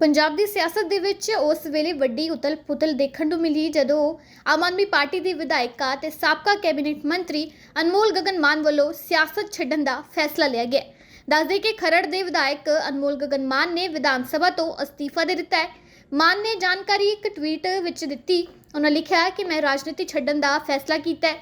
ਪੰਜਾਬ ਦੀ ਸਿਆਸਤ ਦੇ ਵਿੱਚ ਉਸ ਵੇਲੇ ਵੱਡੀ ਉਤਲ-ਪੁਤਲ ਦੇਖਣ ਨੂੰ ਮਿਲੀ ਜਦੋਂ ਆਮ ਆਦਮੀ ਪਾਰਟੀ ਦੀ ਵਿਧਾਇਕਾ ਤੇ ਸਾਬਕਾ ਕੈਬਨਿਟ ਮੰਤਰੀ ਅਨਮੋਲ ਗਗਨ ਮਾਨ ਵੱਲੋਂ ਸਿਆਸਤ ਛੱਡਣ ਦਾ ਫੈਸਲਾ ਲਿਆ ਗਿਆ। ਦੱਸਦੇ ਕਿ ਖਰੜ ਦੇ ਵਿਧਾਇਕ ਅਨਮੋਲ ਗਗਨ ਮਾਨ ਨੇ ਵਿਧਾਨ ਸਭਾ ਤੋਂ ਅਸਤੀਫਾ ਦੇ ਦਿੱਤਾ ਹੈ। ਮਾਨ ਨੇ ਜਾਣਕਾਰੀ ਇੱਕ ਟਵੀਟ ਵਿੱਚ ਦਿੱਤੀ। ਉਹਨਾਂ ਲਿਖਿਆ ਕਿ ਮੈਂ ਰਾਜਨੀਤੀ ਛੱਡਣ ਦਾ ਫੈਸਲਾ ਕੀਤਾ ਹੈ।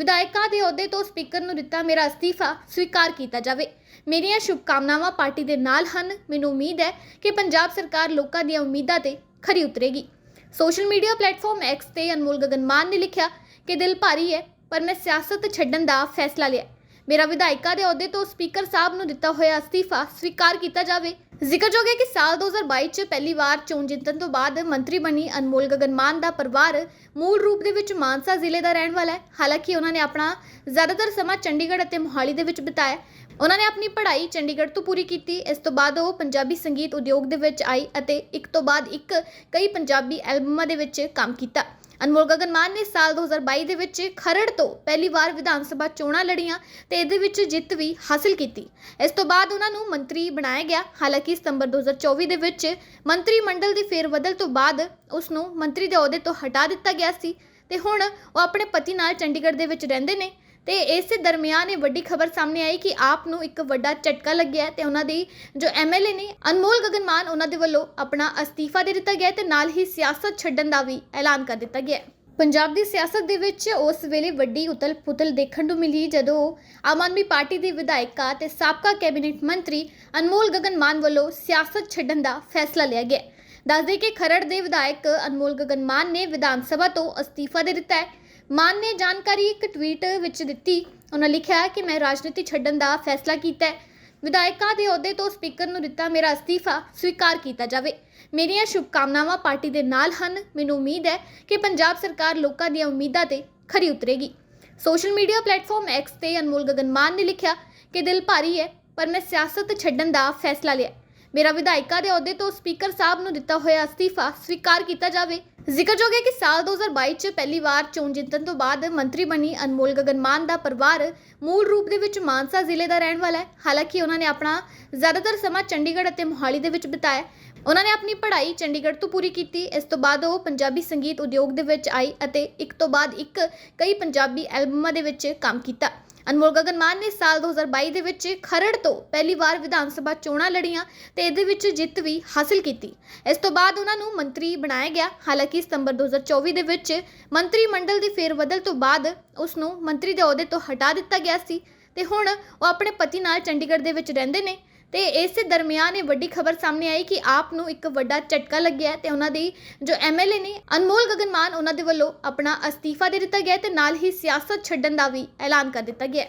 ਵਿਧਾਇਕਾਂ ਦੇ ਅਹੁਦੇ ਤੋਂ ਸਪੀਕਰ ਨੂੰ ਦਿੱਤਾ ਮੇਰਾ ਅਸਤੀਫਾ, ਸਵੀਕਾਰ ਕੀਤਾ ਜਾਵੇ। ਮੇਰੀਆਂ ਸ਼ੁਭਕਾਮਨਾਵਾਂ ਪਾਰਟੀ ਦੇ ਨਾਲ ਹਨ। ਮੈਨੂੰ ਉਮੀਦ ਹੈ ਕਿ ਪੰਜਾਬ ਸਰਕਾਰ ਲੋਕਾਂ ਦੀਆਂ ਉਮੀਦਾਂ ਤੇ ਖਰੀ ਉਤਰੇਗੀ। ਸੋਸ਼ਲ ਮੀਡੀਆ ਪਲੇਟਫਾਰਮ ਐਕਸ ਤੇ ਅਨਮੋਲ ਗਗਨ ਮਾਨ ਨੇ ਲਿਖਿਆ ਕਿ ਦਿਲ ਭਾਰੀ ਹੈ, ਪਰ ਮੈਂ ਸਿਆਸਤ ਛੱਡਣ ਦਾ ਫੈਸਲਾ ਲਿਆ। ਮੇਰਾ ਵਿਧਾਇਕਾ ਦੇ ਅਹੁਦੇ ਤੋਂ ਸਪੀਕਰ ਸਾਹਿਬ ਨੂੰ ਦਿੱਤਾ ਹੋਇਆ ਅਸਤੀਫਾ, ਸਵੀਕਾਰ ਕੀਤਾ ਜਾਵੇ। ਜ਼ਿਕਰਯੋਗ ਹੈ ਕਿ ਸਾਲ 2022 ਚ ਪਹਿਲੀ ਵਾਰ ਚੋਣ ਜਿੱਤਣ ਤੋਂ ਬਾਅਦ ਮੰਤਰੀ ਬਣੀ ਅਨਮੋਲ ਗਗਨ ਮਾਨ ਦਾ ਪਰਿਵਾਰ ਮੂਲ ਰੂਪ ਦੇ ਵਿੱਚ ਮਾਨਸਾ ਜ਼ਿਲ੍ਹੇ ਦਾ ਰਹਿਣ ਵਾਲਾ ਹੈ। ਹਾਲਾਂਕਿ ਉਹਨਾਂ ਨੇ ਆਪਣਾ ਜ਼ਿਆਦਾਤਰ ਸਮਾਂ ਚੰਡੀਗੜ੍ਹ ਅਤੇ ਮੋਹਾਲੀ ਦੇ ਵਿੱਚ ਬਿਤਾਇਆ ਉਹਨਾਂ ਨੇ ਆਪਣੀ ਪੜ੍ਹਾਈ ਚੰਡੀਗੜ੍ਹ ਤੋਂ ਪੂਰੀ ਕੀਤੀ। ਇਸ ਤੋਂ ਬਾਅਦ ਉਹ ਪੰਜਾਬੀ ਸੰਗੀਤ ਉਦਯੋਗ ਦੇ ਵਿੱਚ ਆਈ ਅਤੇ ਇੱਕ ਤੋਂ ਬਾਅਦ ਇੱਕ ਕਈ ਪੰਜਾਬੀ ਐਲਬਮਾਂ ਦੇ ਵਿੱਚ ਕੰਮ ਕੀਤਾ। ਅਨਮੋਲ ਗਗਨ ਮਾਨ ਨੇ ਸਾਲ 2022 ਦੇ ਵਿੱਚ ਖਰੜ ਤੋਂ ਪਹਿਲੀ ਵਾਰ ਵਿਧਾਨ ਸਭਾ ਚੋਣਾਂ ਲੜੀਆਂ ਤੇ ਇਹਦੇ ਵਿੱਚ ਜਿੱਤ ਵੀ ਹਾਸਲ ਕੀਤੀ। ਇਸ ਤੋਂ ਬਾਅਦ ਉਹਨਾਂ ਨੂੰ ਮੰਤਰੀ ਬਣਾਇਆ ਗਿਆ। ਹਾਲਾਂਕਿ ਸਤੰਬਰ 2024 ਦੇ ਵਿੱਚ ਮੰਤਰੀ ਮੰਡਲ ਦੀ ਫੇਰਬਦਲ ਤੋਂ ਬਾਅਦ ਉਸ ਨੂੰ ਮੰਤਰੀ ਦੇ ਅਹੁਦੇ ਤੋਂ ਹਟਾ ਦਿੱਤਾ ਗਿਆ ਸੀ ਤੇ ਹੁਣ ਉਹ ਆਪਣੇ ਪਤੀ ਨਾਲ ਚੰਡੀਗੜ੍ਹ ਦੇ ਵਿੱਚ ਰਹਿੰਦੇ ਨੇ। ਤੇ ਇਸੇ ਦਰਮਿਆਨ ਇਹ ਵੱਡੀ ਖਬਰ ਸਾਹਮਣੇ ਆਈ ਕਿ ਆਪ ਨੂੰ ਇੱਕ ਵੱਡਾ ਝਟਕਾ ਲੱਗਿਆ ਹੈ ਤੇ ਉਹਨਾਂ ਦੀ ਜੋ ਐਮਐਲਏ ਨੇ ਅਨਮੋਲ ਗਗਨ ਮਾਨ ਉਹਨਾਂ ਦੇ ਵੱਲੋਂ ਆਪਣਾ ਅਸਤੀਫਾ ਦੇ ਦਿੱਤਾ ਗਿਆ ਹੈ ਤੇ ਨਾਲ ਹੀ ਸਿਆਸਤ ਛੱਡਣ ਦਾ ਵੀ ਐਲਾਨ ਕਰ ਦਿੱਤਾ ਗਿਆ। ਪੰਜਾਬ ਦੀ ਸਿਆਸਤ ਦੇ ਵਿੱਚ ਉਸ ਵੇਲੇ ਵੱਡੀ ਉਤਲ-ਪੁਤਲ ਦੇਖਣ ਨੂੰ ਮਿਲੀ ਜਦੋਂ ਆਮ ਆਦਮੀ ਪਾਰਟੀ ਦੀ ਵਿਧਾਇਕਾ ਤੇ ਸਾਬਕਾ ਕੈਬਨਿਟ ਮੰਤਰੀ ਅਨਮੋਲ ਗਗਨ ਮਾਨ ਵੱਲੋਂ ਸਿਆਸਤ ਛੱਡਣ ਦਾ ਫੈਸਲਾ ਲਿਆ ਗਿਆ। ਦੱਸਦੇ ਕਿ ਖਰੜ ਦੇ ਵਿਧਾਇਕ ਅਨਮੋਲ ਗਗਨ ਮਾਨ ਨੇ ਵਿਧਾਨ ਸਭਾ ਤੋਂ ਅਸਤੀਫਾ ਦੇ ਦਿੱਤਾ ਹੈ। ਮਾਨ ਨੇ ਜਾਣਕਾਰੀ ਇੱਕ ਟਵੀਟ ਵਿੱਚ ਦਿੱਤੀ। ਉਹਨਾਂ ਲਿਖਿਆ ਕਿ ਮੈਂ ਰਾਜਨੀਤੀ ਛੱਡਣ ਦਾ ਫੈਸਲਾ ਕੀਤਾ ਹੈ। ਵਿਧਾਇਕਾਂ ਦੇ ਅਹੁਦੇ ਤੋਂ ਸਪੀਕਰ ਨੂੰ ਦਿੱਤਾ ਮੇਰਾ ਅਸਤੀਫਾ, ਸਵੀਕਾਰ ਕੀਤਾ ਜਾਵੇ। ਮੇਰੀਆਂ ਸ਼ੁਭਕਾਮਨਾਵਾਂ ਪਾਰਟੀ ਦੇ ਨਾਲ ਹਨ। ਮੈਨੂੰ ਉਮੀਦ ਹੈ ਕਿ ਪੰਜਾਬ ਸਰਕਾਰ ਲੋਕਾਂ ਦੀਆਂ ਉਮੀਦਾਂ ਤੇ ਖਰੀ ਉਤਰੇਗੀ। ਸੋਸ਼ਲ ਮੀਡੀਆ ਪਲੇਟਫਾਰਮ ਐਕਸ ਤੇ ਅਨਮੋਲ ਗਗਨ ਮਾਨ ਨੇ ਲਿਖਿਆ ਕਿ ਦਿਲ ਭਾਰੀ ਹੈ, ਪਰ ਮੈਂ ਸਿਆਸਤ ਛੱਡਣ ਦਾ ਫੈਸਲਾ ਲਿਆ। ਮੇਰਾ ਵਿਧਾਇਕਾ ਦੇ ਅਹੁਦੇ ਤੋਂ ਸਪੀਕਰ ਸਾਹਿਬ ਨੂੰ ਦਿੱਤਾ ਹੋਇਆ ਅਸਤੀਫਾ ਸਵੀਕਾਰ ਕੀਤਾ ਜਾਵੇ। ਜ਼ਿਕਰਯੋਗ ਹੈ ਕਿ ਸਾਲ 2022 ਚ ਪਹਿਲੀ ਵਾਰ ਚੋਣ ਜਿੱਤਣ ਤੋਂ ਬਾਅਦ ਮੰਤਰੀ ਬਣੀ ਅਨਮੋਲ ਗਗਨ ਮਾਨ ਦਾ ਪਰਿਵਾਰ ਮੂਲ ਰੂਪ ਦੇ ਵਿੱਚ ਮਾਨਸਾ ਜ਼ਿਲ੍ਹੇ ਦਾ ਰਹਿਣ ਵਾਲਾ ਹੈ। ਹਾਲਾਂਕਿ ਉਹਨਾਂ ਨੇ ਆਪਣਾ ਜ਼ਿਆਦਾਤਰ ਸਮਾਂ ਚੰਡੀਗੜ੍ਹ ਅਤੇ ਮੋਹਾਲੀ ਦੇ ਵਿੱਚ ਬਿਤਾਇਆ ਉਹਨਾਂ ਨੇ ਆਪਣੀ ਪੜ੍ਹਾਈ ਚੰਡੀਗੜ੍ਹ ਤੋਂ ਪੂਰੀ ਕੀਤੀ। ਇਸ ਤੋਂ ਬਾਅਦ ਉਹ ਪੰਜਾਬੀ ਸੰਗੀਤ ਉਦਯੋਗ ਦੇ ਵਿੱਚ ਆਈ ਅਤੇ ਇੱਕ ਤੋਂ ਬਾਅਦ ਇੱਕ ਕਈ ਪੰਜਾਬੀ ਐਲਬਮਾਂ ਦੇ ਵਿੱਚ ਕੰਮ ਕੀਤਾ। ਅਨਮੋਲ ਗਗਨ ਮਾਨ ਨੇ ਸਾਲ 2022 ਦੇ ਵਿੱਚ ਖਰੜ ਤੋਂ ਪਹਿਲੀ ਵਾਰ ਵਿਧਾਨ ਸਭਾ ਚੋਣਾਂ ਲੜੀਆਂ ਤੇ ਇਹਦੇ ਵਿੱਚ ਜਿੱਤ ਵੀ ਹਾਸਲ ਕੀਤੀ। ਇਸ ਤੋਂ ਬਾਅਦ ਉਹਨਾਂ ਨੂੰ ਮੰਤਰੀ ਬਣਾਇਆ ਗਿਆ। ਹਾਲਾਂਕਿ ਸਤੰਬਰ 2024 ਦੇ ਵਿੱਚ ਮੰਤਰੀ ਮੰਡਲ ਦੀ ਫੇਰਬਦਲ ਤੋਂ ਬਾਅਦ ਉਸ ਨੂੰ ਮੰਤਰੀ ਦੇ ਅਹੁਦੇ ਤੋਂ ਹਟਾ ਦਿੱਤਾ ਗਿਆ ਸੀ ਤੇ ਹੁਣ ਉਹ ਆਪਣੇ ਪਤੀ ਨਾਲ ਚੰਡੀਗੜ੍ਹ ਦੇ ਵਿੱਚ ਰਹਿੰਦੇ ਨੇ। ਤੇ ਇਸੇ ਦਰਮਿਆਨ ਇਹ ਵੱਡੀ ਖਬਰ ਸਾਹਮਣੇ ਆਈ ਕਿ ਆਪ ਨੂੰ ਇੱਕ ਵੱਡਾ ਝਟਕਾ ਲੱਗਿਆ ਹੈ ਤੇ ਉਹਨਾਂ ਦੀ ਜੋ ਐਮਐਲਏ ਨੇ ਅਨਮੋਲ ਗਗਨ ਮਾਨ ਉਹਨਾਂ ਦੇ ਵੱਲੋਂ ਆਪਣਾ ਅਸਤੀਫਾ ਦੇ ਦਿੱਤਾ ਗਿਆ ਹੈ ਤੇ ਨਾਲ ਹੀ ਸਿਆਸਤ ਛੱਡਣ ਦਾ ਵੀ ਐਲਾਨ ਕਰ ਦਿੱਤਾ ਗਿਆ।